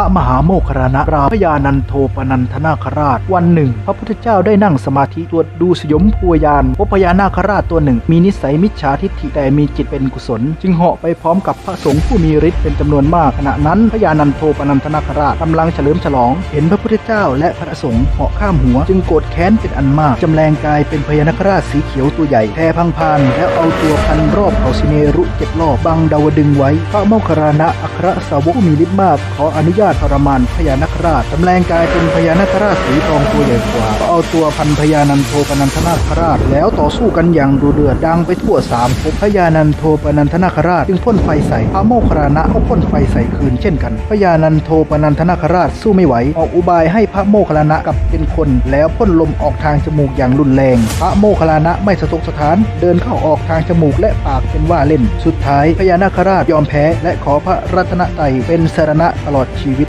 ระมหาโมคคารณะราพญานันโทปนันทนาคราช วันหนึ่ง พระพุทธเจ้าได้นั่งสมาธิตรวจดูสยมพัวยานพบพญานาคราชตัวหนึ่ง มีนิสัยมิจฉาทิฏฐิแต่มีจิตเป็นกุศล จึงเหาะไปพร้อมกับพระสงฆ์ผู้มีฤทธิ์เป็นจำนวนมากขณะนั้นพญานันโทปนันทนาคราชกำลังเฉลิมฉลอง เห็นพระพุทธเจ้าและพระสงฆ์เหาะข้ามหัว จึงโกรธแค้นเป็นอันมากจำแรงกายเป็นพญานาคราชสีเขียวตัวใหญ่แพรพังพานแล้วเอาตัวพันรอบเขาสิเนรุเจ็ดรอบบังดาวดึงไว้ พระโมคคัลลานะอัครสาวกผู้มีฤทธิ์มากขออนุญาตทรมานพญานาคราชจำแรงกายเป็นพญานาคราชสีทองตัวใหญ่กว่าก็เอาตัวพันพญานันโทปนันทนาคราช แล้วต่อสู้กันอย่างดูเดือดดังไปทั่วสามภพพญานันโทปนันทนาคราชจึงพ่นไฟใส่พระโมคคัลลานะก็พ่นไฟใส่คืนเช่นกันพญานันโทปนันทนาคราชสู้ไม่ไหวออกอุบายให้พระโมคคัลลานะกับเป็นคน แล้วพ่นลมออกทางจมูกอย่างรุนแรง พระโมคคัลลานะไม่สะทกสถาน เดินเข้าออกทางจมูกและปากเป็นว่าเล่น สุดท้ายพญานาคราชยอมแพ้ และขอพระรัตนตรัยเป็นสรณะตลอดชีวิต